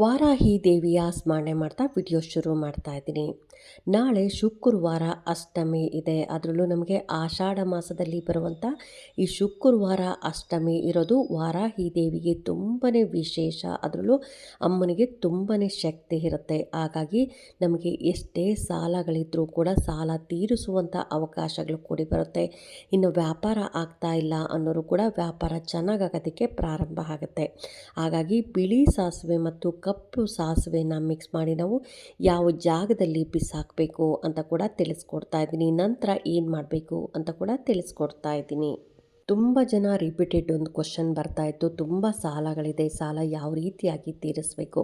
Varahi ದೇವಿಯ ಸ್ಮರಣೆ ಮಾಡ್ತಾ ವಿಡಿಯೋ ಶುರು ಮಾಡ್ತಾ ಇದ್ದೀನಿ. ನಾಳೆ ಶುಕ್ರವಾರ ಅಷ್ಟಮಿ ಇದೆ. ಅದರಲ್ಲೂ ನಮಗೆ ಆಷಾಢ ಮಾಸದಲ್ಲಿ ಬರುವಂಥ ಈ ಶುಕ್ರವಾರ ಅಷ್ಟಮಿ ಇರೋದು ವಾರಾಹಿ ದೇವಿಗೆ ತುಂಬಾ ವಿಶೇಷ. ಅದರಲ್ಲೂ ಅಮ್ಮನಿಗೆ ತುಂಬಾ ಶಕ್ತಿ ಇರುತ್ತೆ. ಹಾಗಾಗಿ ನಮಗೆ ಎಷ್ಟೇ ಸಾಲಗಳಿದ್ರೂ ಕೂಡ ಸಾಲ ತೀರಿಸುವಂಥ ಅವಕಾಶಗಳು ಕೂಡಿ ಬರುತ್ತೆ. ಇನ್ನು ವ್ಯಾಪಾರ ಆಗ್ತಾ ಇಲ್ಲ ಅನ್ನೋರು ಕೂಡ ವ್ಯಾಪಾರ ಚೆನ್ನಾಗಾಗೋದಕ್ಕೆ ಪ್ರಾರಂಭ ಆಗುತ್ತೆ. ಹಾಗಾಗಿ ಬಿಳಿ ಸಾಸಿವೆ ಮತ್ತು ಕಪ್ಪು ಸಾಸಿವೆನ ಮಿಕ್ಸ್ ಮಾಡಿ ನಾವು ಯಾವ ಜಾಗದಲ್ಲಿ ಬಿಸಾಕಬೇಕು ಅಂತ ಕೂಡ ತಿಳಿಸ್ಕೊಡ್ತಾ ಇದ್ದೀನಿ. ನಂತರ ಏನು ಮಾಡಬೇಕು ಅಂತ ಕೂಡ ತಿಳಿಸ್ಕೊಡ್ತಾ ಇದ್ದೀನಿ. ತುಂಬ ಜನ ರಿಪೀಟೆಡ್ ಒಂದು ಕ್ವಶನ್ ಬರ್ತಾ ಇತ್ತು. ತುಂಬ ಸಾಲಗಳಿದೆ. ಸಾಲ ಯಾವ ರೀತಿಯಾಗಿ ತೀರಿಸಬೇಕು?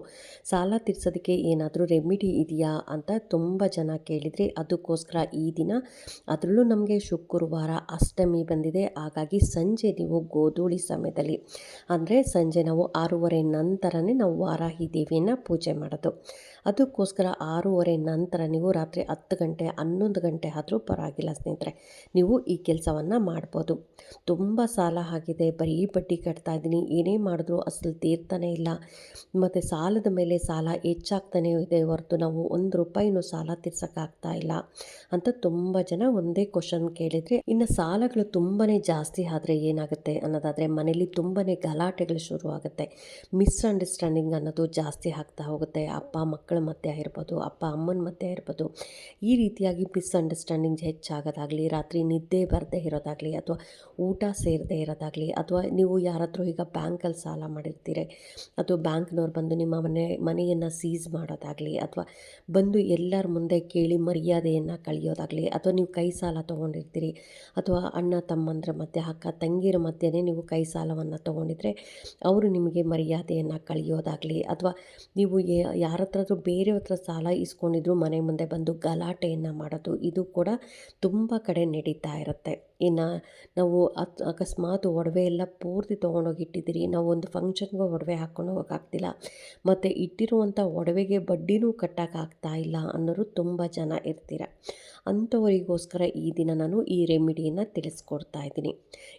ಸಾಲ ತೀರಿಸೋದಕ್ಕೆ ಏನಾದರೂ ರೆಮಿಡಿ ಇದೆಯಾ ಅಂತ ತುಂಬ ಜನ ಕೇಳಿದರೆ, ಅದಕ್ಕೋಸ್ಕರ ಈ ದಿನ ಅದರಲ್ಲೂ ನಮಗೆ ಶುಕ್ರವಾರ ಅಷ್ಟಮಿ ಬಂದಿದೆ. ಹಾಗಾಗಿ ಸಂಜೆ ನೀವು ಗೋಧೂಳಿ ಸಮಯದಲ್ಲಿ. ಅಂದರೆ ಸಂಜೆ ನಾವು ಆರೂವರೆ ನಂತರನೇ ನಾವು ವಾರಾಹಿ ದೇವಿಯನ್ನು ಪೂಜೆ ಮಾಡೋದು. ಅದಕ್ಕೋಸ್ಕರ ಆರೂವರೆ ನಂತರ ನೀವು ರಾತ್ರಿ ಹತ್ತು ಗಂಟೆ ಹನ್ನೊಂದು ಗಂಟೆ ಆದರೂ ಪರವಾಗಿಲ್ಲ ಸ್ನೇಹಿತರೆ. ನೀವು ಈ ಕೆಲಸವನ್ನು ಮಾಡ್ಬೋದು. ತುಂಬ ಸಾಲ ಆಗಿದೆ. ಬರೀ ಬಡ್ಡಿ ಕಟ್ತಾ ಇದ್ದೀನಿ. ಏನೇ ಮಾಡಿದ್ರು ಅಸಲು ತೀರ್ತಾನೆ ಇಲ್ಲ. ಮತ್ತು ಸಾಲದ ಮೇಲೆ ಸಾಲ ಹೆಚ್ಚಾಗ್ತಾನೆ ಇದೆ ಹೊರತು ನಾವು ಒಂದು ರೂಪಾಯಿನೂ ಸಾಲ ತೀರ್ಸೋಕ್ಕಾಗ್ತಾ ಇಲ್ಲ. ಅಂತ ತುಂಬ ಜನ ಒಂದೇ ಕ್ವಶನ್ ಕೇಳಿದರೆ, ಇನ್ನು ಸಾಲಗಳು ತುಂಬಾ ಜಾಸ್ತಿ ಆದರೆ ಏನಾಗುತ್ತೆ ಅನ್ನೋದಾದರೆ, ಮನೇಲಿ ತುಂಬಾ ಗಲಾಟೆಗಳು ಶುರು ಆಗುತ್ತೆ. ಮಿಸ್ಅಂಡರ್ಸ್ಟ್ಯಾಂಡಿಂಗ್ ಅನ್ನೋದು ಜಾಸ್ತಿ ಆಗ್ತಾ ಹೋಗುತ್ತೆ. ಅಪ್ಪ, ಮಕ್ಕಳ ಮಧ್ಯೆ ಇರ್ಬೋದು ಅಪ್ಪ, ಅಮ್ಮನ ಮಧ್ಯೆ ಇರ್ಬೋದು ಈ ರೀತಿಯಾಗಿ ಮಿಸ್ಅಂಡರ್ಸ್ಟ್ಯಾಂಡಿಂಗ್ ಹೆಚ್ಚಾಗೋದಾಗಲಿ, ರಾತ್ರಿ ನಿದ್ದೆ ಬರದೇ ಇರೋದಾಗಲಿ, ಅಥವಾ ಊಟ ಸೇರದೇ ಇರೋದಾಗಲಿ ಅಥವಾ ನೀವು ಯಾರ ಹತ್ರ ಈಗ ಬ್ಯಾಂಕಲ್ಲಿ ಸಾಲ ಮಾಡಿರ್ತೀರಿ, ಅಥವಾ ಬ್ಯಾಂಕ್ನವ್ರು ಬಂದು ನಿಮ್ಮ ಮನೆ, ಮನೆಯನ್ನು ಸೀಸ್ ಮಾಡೋದಾಗಲಿ ಅಥವಾ ಬಂದು ಎಲ್ಲರ ಮುಂದೆ ಕೇಳಿ ಮರ್ಯಾದೆಯನ್ನು ಕಳೆಯೋದಾಗಲಿ ಅಥವಾ ನೀವು ಕೈ ಸಾಲ ತೊಗೊಂಡಿರ್ತೀರಿ, ಅಥವಾ ಅಣ್ಣ, ತಮ್ಮಂದ್ರ ಮಧ್ಯೆ, ಅಕ್ಕ ತಂಗಿರ ಮಧ್ಯೆನೇ ನೀವು ಕೈ ಸಾಲವನ್ನು ತೊಗೊಂಡಿದ್ರೆ ಅವರು ನಿಮಗೆ ಮರ್ಯಾದೆಯನ್ನು ಕಳೆಯೋದಾಗಲಿ ಅಥವಾ ನೀವು ಯಾರ ಹತ್ರದ್ರೂ ಬೇರೆಯವ್ರ ಸಾಲ ಇಸ್ಕೊಂಡಿದ್ರು ಮನೆ ಮುಂದೆ ಬಂದು ಗಲಾಟೆಯನ್ನು ಮಾಡೋದು, ಇದು ಕೂಡ ತುಂಬ ಕಡೆ ನಡೀತಾ ಇರುತ್ತೆ. ಇನ್ನು ನಾವು ಅತ್ ಅಕಸ್ಮಾತ್ ಒಡವೆ ಎಲ್ಲ ಪೂರ್ತಿ ತೊಗೊಂಡೋಗಿ ಇಟ್ಟಿದ್ದೀರಿ, ನಾವು ಒಂದು ಫಂಕ್ಷನ್ಗೆ ಒಡವೆ ಹಾಕ್ಕೊಂಡು ಹೋಗೋಕ್ಕಾಗ್ತಿಲ್ಲ ಮತ್ತು ಇಟ್ಟಿರುವಂಥ ಒಡವೆಗೆ ಬಡ್ಡಿನೂ ಕಟ್ಟೋಕ್ಕಾಗ್ತಾ ಇಲ್ಲ ಅನ್ನೋರು ತುಂಬ ಜನ ಇರ್ತೀರ. ಅಂಥವರಿಗೋಸ್ಕರ ಈ ದಿನ ನಾನು ಈ ರೆಮಿಡಿಯನ್ನು ತಿಳಿಸ್ಕೊಡ್ತಾ ಇದ್ದೀನಿ.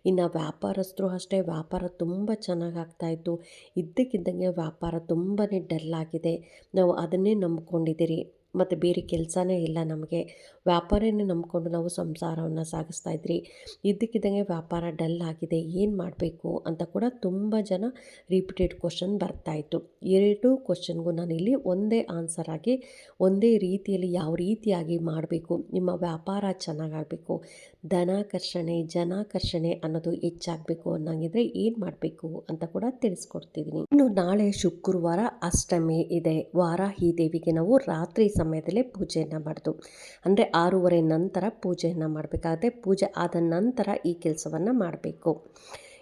ಇನ್ನು ವ್ಯಾಪಾರಸ್ಥರು ಅಷ್ಟೇ, ವ್ಯಾಪಾರ ತುಂಬ ಚೆನ್ನಾಗಿ ಆಗ್ತಾಯಿತ್ತು ಇದ್ದಕ್ಕಿದ್ದಂಗೆ ವ್ಯಾಪಾರ ತುಂಬಾ ಡಲ್ ಆಗಿದೆ. ನಾವು ಅದನ್ನೇ ನಂಬ್ಕೊಂಡಿದ್ದೀರಿ. ಮತ್ತು ಬೇರೆ ಕೆಲಸನೇ ಇಲ್ಲ ನಮಗೆ. ವ್ಯಾಪಾರನೇ ನಂಬಿಕೊಂಡು ನಾವು ಸಂಸಾರವನ್ನು ಸಾಗಿಸ್ತಾ ಇದ್ರಿ. ಇದ್ದಕ್ಕಿದ್ದಂಗೆ ವ್ಯಾಪಾರ ಡಲ್ ಆಗಿದೆ. ಏನು ಮಾಡಬೇಕು ಅಂತ ಕೂಡ ತುಂಬ ಜನ ರಿಪೀಟೆಡ್ ಕ್ವಶನ್ ಬರ್ತಾಯಿತ್ತು ಎರಡು ಕ್ವಶನ್ಗೂ ನಾನಿಲ್ಲಿ ಒಂದೇ ಆನ್ಸರ್ ಆಗಿ, ಒಂದೇ ರೀತಿಯಲ್ಲಿ ಯಾವ ರೀತಿಯಾಗಿ ಮಾಡಬೇಕು, ನಿಮ್ಮ ವ್ಯಾಪಾರ ಚೆನ್ನಾಗಾಗಬೇಕು ಧನಾಕರ್ಷಣೆ, ಜನಾಕರ್ಷಣೆ ಅನ್ನೋದು ಹೆಚ್ಚಾಗಬೇಕು ಅನ್ನಂಗಿದ್ರೆ ಏನು ಮಾಡಬೇಕು ಅಂತ ಕೂಡ ತಿಳಿಸ್ಕೊಡ್ತಿದ್ದೀನಿ ಇನ್ನು ನಾಳೆ ಶುಕ್ರವಾರ ಅಷ್ಟಮಿ ಇದೆ. ವಾರಾಹಿ ದೇವಿಗೆ ನಾವು ರಾತ್ರಿ ಸಮಯದಲ್ಲೇ ಪೂಜೆಯನ್ನು ಮಾಡೋದು, ಅಂದರೆ ಆರೂವರೆ ನಂತರ ಪೂಜೆಯನ್ನು ಮಾಡಬೇಕಾಗುತ್ತೆ. ಪೂಜೆ ಆದ ನಂತರ ಈ ಕೆಲಸವನ್ನು ಮಾಡಬೇಕು.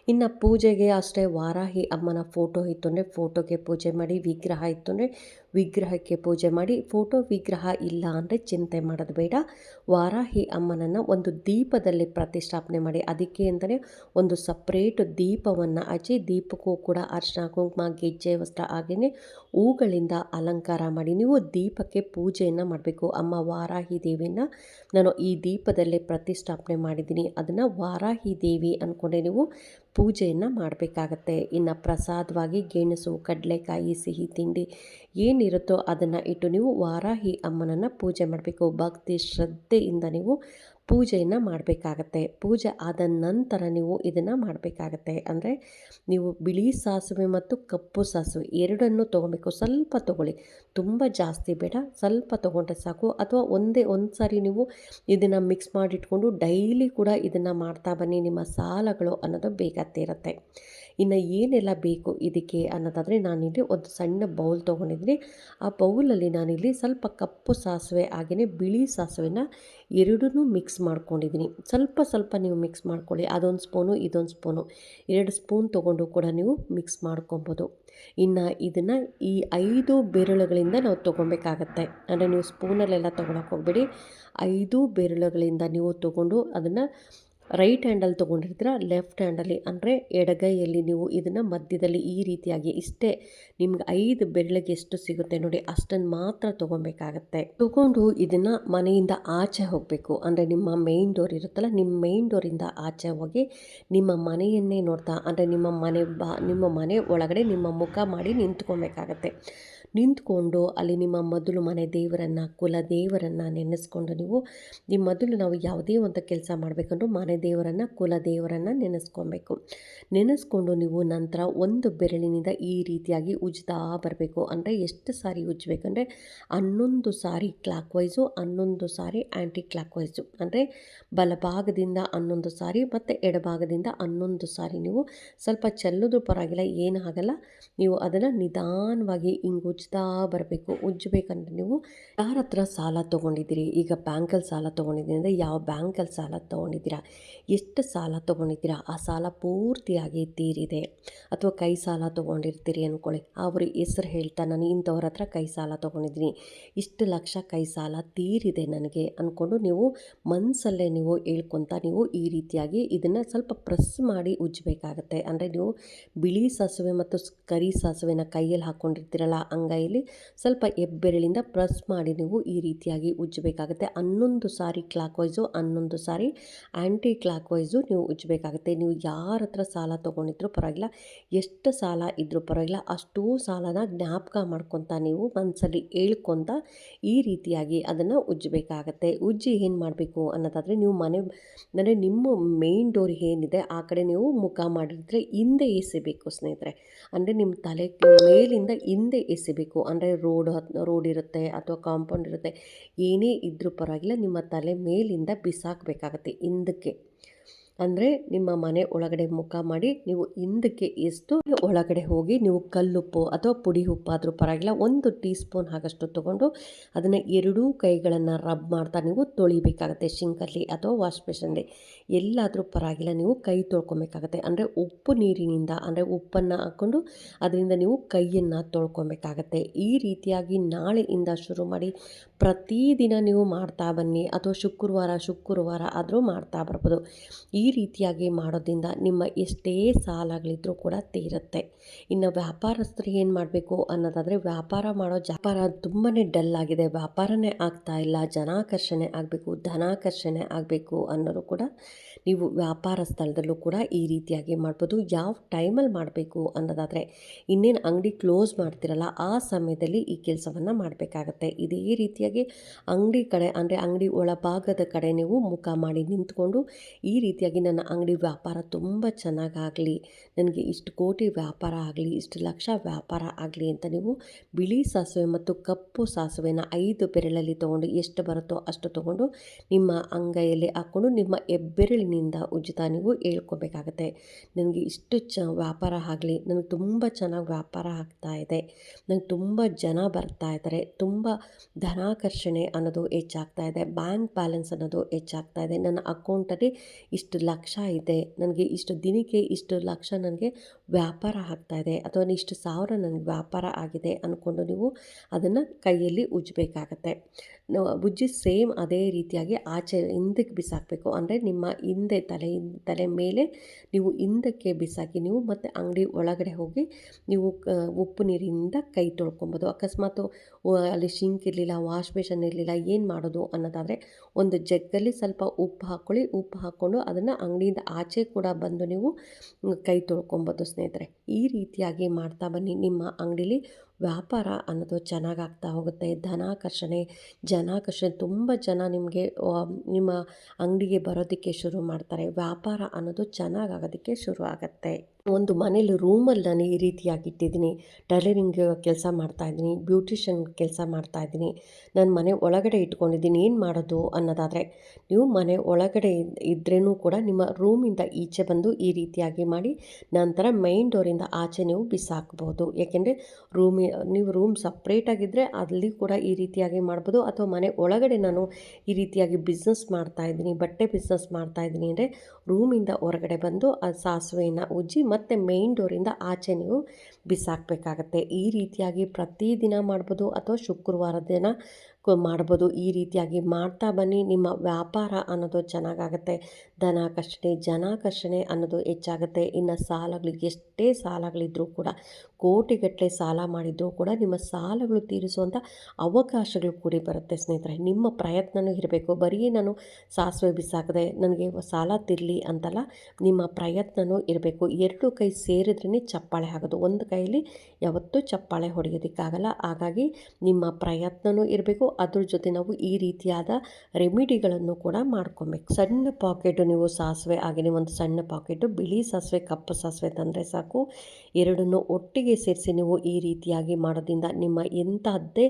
ಇನ್ನು ಪೂಜೆಗೆ ಅಷ್ಟೇ ವಾರಾಹಿ ಅಮ್ಮನ ಫೋಟೋ ಇತ್ತು ಅಂದರೆ ಫೋಟೋಗೆ ಪೂಜೆ ಮಾಡಿ, ವಿಗ್ರಹ ಇತ್ತು ಅಂದರೆ ವಿಗ್ರಹಕ್ಕೆ ಪೂಜೆ ಮಾಡಿ ಫೋಟೋ ವಿಗ್ರಹ ಇಲ್ಲ ಅಂದರೆ ಚಿಂತೆ ಮಾಡೋದು ಬೇಡ. ವಾರಾಹಿ ಅಮ್ಮನನ್ನು ಒಂದು ದೀಪದಲ್ಲಿ ಪ್ರತಿಷ್ಠಾಪನೆ ಮಾಡಿ. ಅದಕ್ಕೆ ಅಂತಲೇ ಒಂದು ಸಪ್ರೇಟ್ ದೀಪವನ್ನು ಹಚ್ಚಿ ದೀಪಕ್ಕೂ ಕೂಡ ಅರ್ಶನ ಕುಂಕುಮ, ಗೆಜ್ಜೆ, ವಸ್ತ್ರ ಹಾಗೆಯೇ ಹೂಗಳಿಂದ ಅಲಂಕಾರ ಮಾಡಿ. ನೀವು ದೀಪಕ್ಕೆ ಪೂಜೆಯನ್ನು ಮಾಡಬೇಕು. ಅಮ್ಮ ವಾರಾಹಿ ದೇವಿಯನ್ನು ನಾನು ಈ ದೀಪದಲ್ಲಿ ಪ್ರತಿಷ್ಠಾಪನೆ ಮಾಡಿದ್ದೀನಿ. ಅದನ್ನು ವಾರಾಹಿ ದೇವಿ ಅಂದ್ಕೊಂಡೆ ನೀವು ಪೂಜೆಯನ್ನು ಮಾಡಬೇಕಾಗತ್ತೆ. ಇನ್ನು ಪ್ರಸಾದವಾಗಿ ಗೆಣಸು, ಕಡಲೆಕಾಯಿ, ಸಿಹಿ ತಿಂಡಿ ಏನಿರುತ್ತೋ ಅದನ್ನು ಇಟ್ಟು ನೀವು ವಾರಾಹಿ ಅಮ್ಮನನ್ನು ಪೂಜೆ ಮಾಡಬೇಕು. ಭಕ್ತಿ, ಶ್ರದ್ಧೆಯಿಂದ ನೀವು ಪೂಜೆಯನ್ನು ಮಾಡಬೇಕಾಗತ್ತೆ. ಪೂಜೆ ಆದ ನಂತರ ನೀವು ಇದನ್ನು ಮಾಡಬೇಕಾಗತ್ತೆ. ಅಂದರೆ ನೀವು ಬಿಳಿ ಸಾಸಿವೆ ಮತ್ತು ಕಪ್ಪು ಸಾಸಿವೆ ಎರಡನ್ನು ತೊಗೊಬೇಕು. ಸ್ವಲ್ಪ ತೊಗೊಳ್ಳಿ. ತುಂಬ ಜಾಸ್ತಿ ಬೇಡ. ಸ್ವಲ್ಪ ತೊಗೊಂಡ್ರೆ ಸಾಕು. ಅಥವಾ ಒಂದೇ ಒಂದು ಸಾರಿ ನೀವು ಇದನ್ನು ಮಿಕ್ಸ್ ಮಾಡಿಟ್ಕೊಂಡು ಡೈಲಿ ಕೂಡ ಇದನ್ನು ಮಾಡ್ತಾ ಬನ್ನಿ. ನಿಮ್ಮ ಸಾಲಗಳು ಅನ್ನೋದು ಬೇಗ ತೀರುತ್ತೆ ಇನ್ನು ಏನೆಲ್ಲ ಬೇಕು ಇದಕ್ಕೆ ಅನ್ನೋದಾದರೆ ನಾನಿಲ್ಲಿ ಒಂದು ಸಣ್ಣ ಬೌಲ್ ತೊಗೊಂಡಿದ್ದೀನಿ. ಆ ಬೌಲಲ್ಲಿ ನಾನಿಲ್ಲಿ ಸ್ವಲ್ಪ ಕಪ್ಪು ಸಾಸಿವೆ ಹಾಗೆಯೇ ಬಿಳಿ ಸಾಸಿವೆನ ಎರಡೂ ಮಿಕ್ಸ್ ಮಾಡ್ಕೊಂಡಿದ್ದೀನಿ. ಸ್ವಲ್ಪ ಸ್ವಲ್ಪ ನೀವು ಮಿಕ್ಸ್ ಮಾಡ್ಕೊಳ್ಳಿ. ಅದೊಂದು ಸ್ಪೂನು ಇದೊಂದು ಸ್ಪೂನು ಎರಡು ಸ್ಪೂನ್ ತೊಗೊಂಡು ಕೂಡ ನೀವು ಮಿಕ್ಸ್ ಮಾಡ್ಕೊಬೋದು. ಇನ್ನು ಇದನ್ನು ಈ ಐದು ಬೆರಳುಗಳಿಂದ ನಾವು ತೊಗೊಬೇಕಾಗತ್ತೆ ಅಂದರೆ ನೀವು ಸ್ಪೂನಲ್ಲೆಲ್ಲ ತೊಗೊಳಕ್ಕೆ ಹೋಗ್ಬೇಡಿ. ಐದು ಬೆರಳುಗಳಿಂದ ನೀವು ತೊಗೊಂಡು ಅದನ್ನು ರೈಟ್ ಹ್ಯಾಂಡಲ್ಲಿ ತೊಗೊಂಡಿರ್ತೀರ? ಲೆಫ್ಟ್ ಹ್ಯಾಂಡಲ್ಲಿ ಅಂದರೆ ಎಡಗೈಯಲ್ಲಿ ನೀವು ಇದನ್ನು ಮಧ್ಯದಲ್ಲಿ ಈ ರೀತಿಯಾಗಿ ಇಷ್ಟೇ ನಿಮ್ಗೆ ಐದು ಬೆರಳಿಗೆ ಎಷ್ಟು ಸಿಗುತ್ತೆ ನೋಡಿ ಅಷ್ಟನ್ನು ಮಾತ್ರ ತೊಗೊಬೇಕಾಗತ್ತೆ. ತೊಗೊಂಡು ಇದನ್ನು ಮನೆಯಿಂದ ಆಚೆ ಹೋಗಬೇಕು. ಅಂದರೆ ನಿಮ್ಮ ಮೇನ್ ಡೋರ್ ಇರುತ್ತಲ್ಲ, ನಿಮ್ಮ ಮೇನ್ ಡೋರಿಂದ ಆಚೆ ಹೋಗಿ ನಿಮ್ಮ ಮನೆಯನ್ನೇ ನೋಡ್ತಾ, ಅಂದರೆ ನಿಮ್ಮ ಮನೆ ಬಾ, ನಿಮ್ಮ ಮನೆ ಒಳಗಡೆ ನಿಮ್ಮ ಮುಖ ಮಾಡಿ ನಿಂತ್ಕೊಬೇಕಾಗತ್ತೆ. ನಿಂತ್ಕೊಂಡು ಅಲ್ಲಿ ನಿಮ್ಮ ಮೊದಲು ಮನೆ ದೇವರನ್ನು, ಕುಲ ದೇವರನ್ನು ನೆನೆಸ್ಕೊಂಡು ನೀವು ನಿಮ್ಮ ಮೊದಲು ನಾವು ಯಾವುದೇ ಒಂದು ಕೆಲಸ ಮಾಡಬೇಕಂದ್ರೂ ಮನೆ ದೇವರನ್ನು, ಕುಲ ದೇವರನ್ನು ನೆನೆಸ್ಕೊಬೇಕು. ನೆನೆಸ್ಕೊಂಡು ನೀವು ನಂತರ ಒಂದು ಬೆರಳಿನಿಂದ ಈ ರೀತಿಯಾಗಿ ಉಜ್ತಾ ಬರಬೇಕು. ಅಂದರೆ ಎಷ್ಟು ಸಾರಿ ಉಜ್ಜಬೇಕಂದ್ರೆ ಹನ್ನೊಂದು ಸಾರಿ ಕ್ಲಾಕ್ ವೈಸು ಹನ್ನೊಂದು ಸಾರಿ ಆ್ಯಂಟಿ ಕ್ಲಾಕ್ ವೈಸು ಅಂದರೆ ಬಲಭಾಗದಿಂದ ಹನ್ನೊಂದು ಸಾರಿ ಮತ್ತು ಎಡಭಾಗದಿಂದ ಹನ್ನೊಂದು ಸಾರಿ ನೀವು ಸ್ವಲ್ಪ ಚೆಲ್ಲೋದು ಪರವಾಗಿಲ್ಲ ಏನೂ ಆಗಲ್ಲ ನೀವು ಅದನ್ನು ನಿಧಾನವಾಗಿ ಹಿಂಗೆ ಉಜ್ತಾ ಬರಬೇಕು. ಉಜ್ಜಬೇಕಂದ್ರೆ ನೀವು ಯಾರ ಹತ್ರ ಸಾಲ ತೊಗೊಂಡಿದ್ದೀರಿ? ಈಗ ಬ್ಯಾಂಕಲ್ಲಿ ಸಾಲ ತೊಗೊಂಡಿದ್ದೀರಿ ಅಂದರೆ ಯಾವ ಬ್ಯಾಂಕಲ್ಲಿ ಸಾಲ ತೊಗೊಂಡಿದ್ದೀರಾ? ಎಷ್ಟು ಸಾಲ ತೊಗೊಂಡಿದ್ದೀರಾ? ಆ ಸಾಲ ಪೂರ್ತಿಯಾಗಿ ತೀರಿದೆ. ಅಥವಾ ಕೈ ಸಾಲ ತೊಗೊಂಡಿರ್ತೀರಿ ಅಂದ್ಕೊಳ್ಳಿ ಅವ್ರ ಹೆಸರು ಹೇಳ್ತಾ ನಾನು ಇಂಥವ್ರ ಹತ್ರ ಕೈ ಸಾಲ ತೊಗೊಂಡಿದ್ದೀನಿ. ಇಷ್ಟು ಲಕ್ಷ ಕೈ ಸಾಲ ತೀರಿದೆ ನನಗೆ ಅಂದ್ಕೊಂಡು ನೀವು ಮನಸ್ಸಲ್ಲೇ ನೀವು ಹೇಳ್ಕೊತ ನೀವು ಈ ರೀತಿಯಾಗಿ ಇದನ್ನು ಸ್ವಲ್ಪ ಪ್ರೆಸ್ ಮಾಡಿ ಉಜ್ಜಬೇಕಾಗತ್ತೆ. ಅಂದರೆ ನೀವು ಬಿಳಿ ಸಾಸುವೆ ಮತ್ತು ಕರಿ ಸಾಸಿವೆನ ಕೈಯಲ್ಲಿ ಹಾಕ್ಕೊಂಡಿರ್ತೀರಲ್ಲ ಅಂಗೈಯಲ್ಲಿ ಸ್ವಲ್ಪ ಹೆಬ್ಬೆರಳಿಂದ ಪ್ರೆಸ್ ಮಾಡಿ ನೀವು ಈ ರೀತಿಯಾಗಿ ಉಜ್ಜಬೇಕಾಗುತ್ತೆ. ಹನ್ನೊಂದು ಸಾರಿ ಕ್ಲಾಕ್ ವೈಸು ಹನ್ನೊಂದು ಸಾರಿ ಆ್ಯಂಟಿ ಕ್ಲಾಕ್ ವೈಸು ನೀವು ಉಜ್ಜಬೇಕಾಗುತ್ತೆ. ನೀವು ಯಾರ ಹತ್ರ ಸಾಲ ತೊಗೊಂಡಿದ್ರು ಪರವಾಗಿಲ್ಲ, ಎಷ್ಟು ಸಾಲ ಇದ್ದರೂ ಪರವಾಗಿಲ್ಲ, ಅಷ್ಟೂ ಸಾಲನ ಜ್ಞಾಪಕ ಮಾಡ್ಕೊತ ನೀವು ಮನಸ್ಸಲ್ಲಿ ಹೇಳ್ಕೊತ ಈ ರೀತಿಯಾಗಿ ಅದನ್ನು ಉಜ್ಜಬೇಕಾಗತ್ತೆ. ಉಜ್ಜಿ ಏನು ಮಾಡಬೇಕು ಅನ್ನೋದಾದರೆ ನೀವು ಮನೆ, ಅಂದರೆ ನಿಮ್ಮ ಮೇನ್ ಡೋರ್ ಏನಿದೆ ಆ ಕಡೆ ನೀವು ಮುಖ ಮಾಡಿದರೆ ಹಿಂದೆ ಎಸಿಬೇಕು ಸ್ನೇಹಿತರೆ. ಅಂದರೆ ನಿಮ್ಮ ತಲೆ ಮೇಲಿಂದ ಹಿಂದೆ ಎಸಿಬೇಕು ಅಂದರೆ ರೋಡ್ ರೋಡ್ ಇರುತ್ತೆ ಅಥವಾ ಕಾಂಪೌಂಡ್ ಇರುತ್ತೆ. ಏನೇ ಇದ್ದರೂ ಪರವಾಗಿಲ್ಲ, ನಿಮ್ಮ ತಲೆ ಮೇಲಿಂದ ಬಿಸಾಕಬೇಕಾಗತ್ತೆ. ಹಿಂದಕ್ಕೆ. ಅಂದರೆ ನಿಮ್ಮ ಮನೆ ಒಳಗಡೆ ಮುಖ ಮಾಡಿ ನೀವು ಹಿಂದಕ್ಕೆ ಎಷ್ಟು ಒಳಗಡೆ ಹೋಗಿ ನೀವು ಕಲ್ಲುಪ್ಪು ಅಥವಾ ಪುಡಿ ಉಪ್ಪಾದರೂ ಪರವಾಗಿಲ್ಲ, ಒಂದು ಟೀ ಸ್ಪೂನ್ ಆಗಷ್ಟು ತೊಗೊಂಡು ಅದನ್ನು ಎರಡೂ ಕೈಗಳನ್ನು ರಬ್ ಮಾಡ್ತಾ ನೀವು ತೊಳಿಬೇಕಾಗತ್ತೆ. ಶಿಂಕಲ್ಲಿ ಅಥವಾ ವಾಶ್ ಬೇಷನ್ಲಿ ಎಲ್ಲಾದರೂ ಪರವಾಗಿಲ್ಲ, ನೀವು ಕೈ ತೊಳ್ಕೊಬೇಕಾಗತ್ತೆ. ಅಂದರೆ ಉಪ್ಪು ನೀರಿನಿಂದ, ಅಂದರೆ ಉಪ್ಪನ್ನು ಹಾಕ್ಕೊಂಡು ಅದರಿಂದ ನೀವು ಕೈಯನ್ನು ತೊಳ್ಕೊಬೇಕಾಗತ್ತೆ. ಈ ರೀತಿಯಾಗಿ ನಾಳೆಯಿಂದ ಶುರು ಮಾಡಿ ಪ್ರತಿದಿನ ನೀವು ಮಾಡ್ತಾ ಬನ್ನಿ. ಅಥವಾ ಶುಕ್ರವಾರ ಶುಕ್ರವಾರ ಆದರೂ ಮಾಡ್ತಾ ಬರ್ಬೋದು. ರೀತಿಯಾಗಿ ಮಾಡೋದ್ರಿಂದ ನಿಮ್ಮ ಎಷ್ಟೇ ಸಾಲಗಳಿದ್ರೂ ಕೂಡ ತೀರುತ್ತೆ. ಇನ್ನು ವ್ಯಾಪಾರಸ್ಥರು ಏನು ಮಾಡಬೇಕು ಅನ್ನೋದಾದರೆ ವ್ಯಾಪಾರ ಮಾಡೋ ವ್ಯಾಪಾರ ತುಂಬಾ ಡಲ್ ಆಗಿದೆ. ವ್ಯಾಪಾರನೇ ಆಗ್ತಾ ಇಲ್ಲ. ಜನಾಕರ್ಷಣೆ ಆಗಬೇಕು, ಧನಾಕರ್ಷಣೆ ಆಗಬೇಕು ಅನ್ನೋರು ಕೂಡ ನೀವು ವ್ಯಾಪಾರ ಸ್ಥಳದಲ್ಲೂ ಕೂಡ ಈ ರೀತಿಯಾಗಿ ಮಾಡ್ಬೋದು. ಯಾವ ಟೈಮಲ್ಲಿ ಮಾಡಬೇಕು ಅನ್ನೋದಾದರೆ ಇನ್ನೇನು ಅಂಗಡಿ ಕ್ಲೋಸ್ ಮಾಡ್ತಿರಲ್ಲ ಆ ಸಮಯದಲ್ಲಿ ಈ ಕೆಲಸವನ್ನು ಮಾಡಬೇಕಾಗತ್ತೆ. ಇದೇ ರೀತಿಯಾಗಿ ಅಂಗಡಿ ಕಡೆ ಅಂದರೆ ಅಂಗಡಿ ಒಳಭಾಗದ ಕಡೆ ನೀವು ಮುಖ ಮಾಡಿ ನಿಂತ್ಕೊಂಡು ಈ ರೀತಿಯಾಗಿ ನನ್ನ ಅಂಗಡಿ ವ್ಯಾಪಾರ ತುಂಬ ಚೆನ್ನಾಗಾಗಲಿ, ನನಗೆ ಇಷ್ಟು ಕೋಟಿ ವ್ಯಾಪಾರ ಆಗಲಿ, ಇಷ್ಟು ಲಕ್ಷ ವ್ಯಾಪಾರ ಆಗಲಿ ಅಂತ ನೀವು ಬಿಳಿ ಸಾಸಿವೆ ಮತ್ತು ಕಪ್ಪು ಸಾಸಿವೆನ ಐದು ಬೆರಳಲ್ಲಿ ತೊಗೊಂಡು ಎಷ್ಟು ಬರುತ್ತೋ ಅಷ್ಟು ತೊಗೊಂಡು ನಿಮ್ಮ ಅಂಗೈಯಲ್ಲಿ ಹಾಕ್ಕೊಂಡು ನಿಮ್ಮ ಹೆಬ್ಬೆರಳಿನಿಂದ ಉಚಿತ ನೀವು ಹೇಳ್ಕೊಬೇಕಾಗತ್ತೆ. ನನಗೆ ಇಷ್ಟು ಚ ವ್ಯಾಪಾರ ಆಗಲಿ, ನನಗೆ ತುಂಬ ಚೆನ್ನಾಗಿ ವ್ಯಾಪಾರ ಆಗ್ತಾ ಇದೆ, ನನಗೆ ತುಂಬ ಜನ ಬರ್ತಾ ಇದ್ದಾರೆ, ತುಂಬ ಧನಾಕರ್ಷಣೆ ಅನ್ನೋದು ಹೆಚ್ಚಾಗ್ತಾ ಇದೆ, ಬ್ಯಾಂಕ್ ಬ್ಯಾಲೆನ್ಸ್ ಅನ್ನೋದು ಹೆಚ್ಚಾಗ್ತಾ ಇದೆ, ನನ್ನ ಅಕೌಂಟಲ್ಲಿ ಇಷ್ಟು ಲಕ್ಷ ಇದೆ. ನನಗೆ ಇಷ್ಟು ದಿನಕ್ಕೆ ಇಷ್ಟು ಲಕ್ಷ ನನಗೆ ವ್ಯಾಪಾರ ಆಗ್ತಾ ಇದೆ. ಅಥವಾ ಇಷ್ಟು ಸಾವಿರ ನನಗೆ ವ್ಯಾಪಾರ ಆಗಿದೆ ಅಂದ್ಕೊಂಡು ನೀವು ಅದನ್ನು ಕೈಯಲ್ಲಿ ಉಜ್ಜಬೇಕಾಗತ್ತೆ ಉಜ್ಜಿ ಸೇಮ್ ಅದೇ ರೀತಿಯಾಗಿ ಆಚೆ ಹಿಂದಕ್ಕೆ ಬಿಸಾಕಬೇಕು. ಅಂದರೆ ನಿಮ್ಮ ಹಿಂದೆ ತಲೆ ತಲೆ ಮೇಲೆ ನೀವು ಹಿಂದಕ್ಕೆ ಬಿಸಾಕಿ, ನೀವು ಮತ್ತು ಅಂಗಡಿ ಒಳಗಡೆ ಹೋಗಿ ನೀವು ಉಪ್ಪು ನೀರಿನಿಂದ ಕೈ ತೊಳ್ಕೊಬೋದು. ಅಕಸ್ಮಾತ್ ಅಲ್ಲಿ ಶಿಂಕ್ ಇರಲಿಲ್ಲ ವಾಶ್ ಬೇಷನ್ ಇರಲಿಲ್ಲ, ಏನು ಮಾಡೋದು ಅನ್ನೋದಾದರೆ ಒಂದು ಜಗ್ಗಲ್ಲಿ ಸ್ವಲ್ಪ ಉಪ್ಪು ಹಾಕ್ಕೊಳ್ಳಿ. ಉಪ್ಪು ಹಾಕ್ಕೊಂಡು ಅದನ್ನು ಅಂಗಡಿಯಿಂದ ಆಚೆ ಕೂಡ ಬಂದು ನೀವು ಕೈ ತೊಳ್ಕೊಬೋದು ಸ್ನೇಹಿತರೆ. ಈ ರೀತಿಯಾಗಿ ಮಾಡ್ತಾ ಬನ್ನಿ ನಿಮ್ಮ ಅಂಗಡೀಲಿ ವ್ಯಾಪಾರ ಅನ್ನೋದು ಚೆನ್ನಾಗಾಗ್ತಾ ಹೋಗುತ್ತೆ. ಧನಾಕರ್ಷಣೆ, ಜನಾಕರ್ಷಣೆ ತುಂಬ ಜನ ನಿಮಗೆ ನಿಮ್ಮ ಅಂಗಡಿಗೆ ಬರೋದಕ್ಕೆ ಶುರು ಮಾಡ್ತಾರೆ. ವ್ಯಾಪಾರ ಅನ್ನೋದು ಚೆನ್ನಾಗಾಗೋದಕ್ಕೆ ಶುರು ಆಗುತ್ತೆ ಒಂದು ಮನೇಲಿ ರೂಮಲ್ಲಿ ನಾನು ಈ ರೀತಿಯಾಗಿ ಇಟ್ಟಿದ್ದೀನಿ ಟೈಲರಿಂಗ್ ಕೆಲಸ ಮಾಡ್ತಾಯಿದ್ದೀನಿ, ಬ್ಯೂಟಿಷಿಯನ್ ಕೆಲಸ ಮಾಡ್ತಾಯಿದ್ದೀನಿ. ನಾನು ಮನೆ ಒಳಗಡೆ ಇಟ್ಕೊಂಡಿದ್ದೀನಿ, ಏನು ಮಾಡೋದು ಅನ್ನೋದಾದರೆ, ನೀವು ಮನೆ ಒಳಗಡೆ ಇದ್ರೂ ಕೂಡ ನಿಮ್ಮ ರೂಮಿಂದ ಈಚೆ ಬಂದು ಈ ರೀತಿಯಾಗಿ ಮಾಡಿ, ನಂತರ ಮೈನ್ ಡೋರಿಂದ ಆಚೆ ನೀವು ಬಿಸಾಕ್ಬೋದು. ಯಾಕೆಂದರೆ ರೂಮಿ, ನೀವು ರೂಮ್ ಸಪ್ರೇಟಾಗಿದ್ದರೆ ಅಲ್ಲಿ ಕೂಡ ಈ ರೀತಿಯಾಗಿ ಮಾಡ್ಬೋದು. ಅಥವಾ ಮನೆ ಒಳಗಡೆ ನಾನು ಈ ರೀತಿಯಾಗಿ ಬಿಸ್ನೆಸ್ ಮಾಡ್ತಾಯಿದ್ದೀನಿ, ಬಟ್ಟೆ ಬಿಸ್ನೆಸ್ ಮಾಡ್ತಾಯಿದ್ದೀನಿ ಅಂದರೆ ರೂಮಿಂದ ಹೊರಗಡೆ ಬಂದು ಆ ಸಾಸಿವೆಯನ್ನು ಉಜ್ಜಿ ಮತ್ತು ಮೇಯ್ನ್ ಡೋರಿಂದ ಆಚೆ ನೀವು ಬಿಸಾಕಬೇಕಾಗತ್ತೆ. ಈ ರೀತಿಯಾಗಿ ಪ್ರತಿದಿನ ಮಾಡ್ಬೋದು ಅಥವಾ ಶುಕ್ರವಾರ ದಿನ ಮಾಡ್ಬೋದು. ಈ ರೀತಿಯಾಗಿ ಮಾಡ್ತಾ ಬನ್ನಿ. ನಿಮ್ಮ ವ್ಯಾಪಾರ ಅನ್ನೋದು ಚೆನ್ನಾಗಾಗುತ್ತೆ. ಧನಾಕರ್ಷಣೆ ಜನಾಕರ್ಷಣೆ ಅನ್ನೋದು ಹೆಚ್ಚಾಗುತ್ತೆ. ಇನ್ನು ಸಾಲಗಳು ಎಷ್ಟೇ ಸಾಲಗಳಿದ್ರೂ ಕೂಡ, ಕೋಟಿಗಟ್ಟಲೆ ಸಾಲ ಮಾಡಿದರೂ ಕೂಡ ನಿಮ್ಮ ಸಾಲಗಳು ತೀರಿಸುವಂಥ ಅವಕಾಶಗಳು ಕೂಡಿ ಬರುತ್ತೆ ಸ್ನೇಹಿತರೆ. ನಿಮ್ಮ ಪ್ರಯತ್ನವೂ ಇರಬೇಕು. ಬರೀ ನಾನು ಸಾಸಿವೆ ಬಿಸಾಕದೆ ನನಗೆ ಸಾಲ ತಿರಲಿ ಅಂತಲ್ಲ, ನಿಮ್ಮ ಪ್ರಯತ್ನವೂ ಇರಬೇಕು. ಎರಡು ಕೈ ಸೇರಿದ್ರೇ ಚಪ್ಪಾಳೆ ಆಗೋದು. ಒಂದು ಕೈಯಲ್ಲಿ ಯಾವತ್ತೂ ಚಪ್ಪಾಳೆ ಹೊಡೆಯೋದಕ್ಕಾಗಲ್ಲ. ಹಾಗಾಗಿ ನಿಮ್ಮ ಪ್ರಯತ್ನವೂ ಇರಬೇಕು. ಅದ್ರ ಜೊತೆ ನಾವು ಈ ರೀತಿಯಾದ ರೆಮಿಡಿಗಳನ್ನು ಕೂಡ ಮಾಡ್ಕೊಬೇಕು. ಸಣ್ಣ ಪಾಕೆಟು ನೀವು ಸಾಸಿವೆ, ಹಾಗೆಯೇ ಒಂದು ಸಣ್ಣ ಪಾಕೆಟು, ಬಿಳಿ ಸಾಸಿವೆ, ಕಪ್ಪು ಸಾಸಿವೆ ತಂದರೆ ಸಾಕು. ಎರಡನ್ನು ಒಟ್ಟಿಗೆ ಸೇರಿಸಿ ನೀವು ಈ ರೀತಿಯಾಗಿ ಮಾಡೋದ್ರಿಂದ ನಿಮ್ಮ ಎಂತಹದ್ದೇ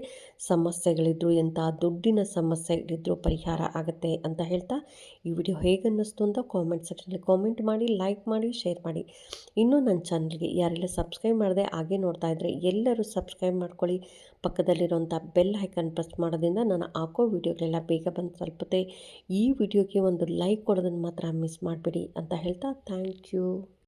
ಸಮಸ್ಯೆಗಳಿದ್ರು, ಎಂಥ ದುಡ್ಡಿನ ಸಮಸ್ಯೆಗಳಿದ್ರು ಪರಿಹಾರ ಆಗುತ್ತೆ ಅಂತ ಹೇಳ್ತಾ ಈ ವಿಡಿಯೋ ಹೇಗೆ ಅನ್ನಿಸ್ತು ಅಂತ ಕಾಮೆಂಟ್ ಸೆಕ್ಷನಲ್ಲಿ ಕಾಮೆಂಟ್ ಮಾಡಿ ಲೈಕ್ ಮಾಡಿ ಶೇರ್ ಮಾಡಿ. ಇನ್ನೂ ನನ್ನ ಚಾನಲ್ಗೆ ಯಾರೆಲ್ಲ ಸಬ್ಸ್ಕ್ರೈಬ್ ಮಾಡಿದೆ ಹಾಗೆ ನೋಡ್ತಾ ಇದ್ದರೆ ಎಲ್ಲರೂ ಸಬ್ಸ್ಕ್ರೈಬ್ ಮಾಡ್ಕೊಳ್ಳಿ. ಪಕ್ಕದಲ್ಲಿರುವಂಥ ಬೆಲ್ ಐಕನ್ ಪ್ರೆಸ್ ಮಾಡೋದ್ರಿಂದ ನಾನು ಹಾಕೋ ವೀಡಿಯೋಗಳೆಲ್ಲ ಬೇಗ ಬಂದು ತಲುಪುತ್ತೆ. ಈ ವಿಡಿಯೋಗೆ ಒಂದು ಲೈಕ್ ಕೊಡೋದನ್ನು ಮಾತ್ರ ಮಿಸ್ ಮಾಡಬೇಡಿ ಅಂತ ಹೇಳ್ತಾ ಥ್ಯಾಂಕ್ ಯು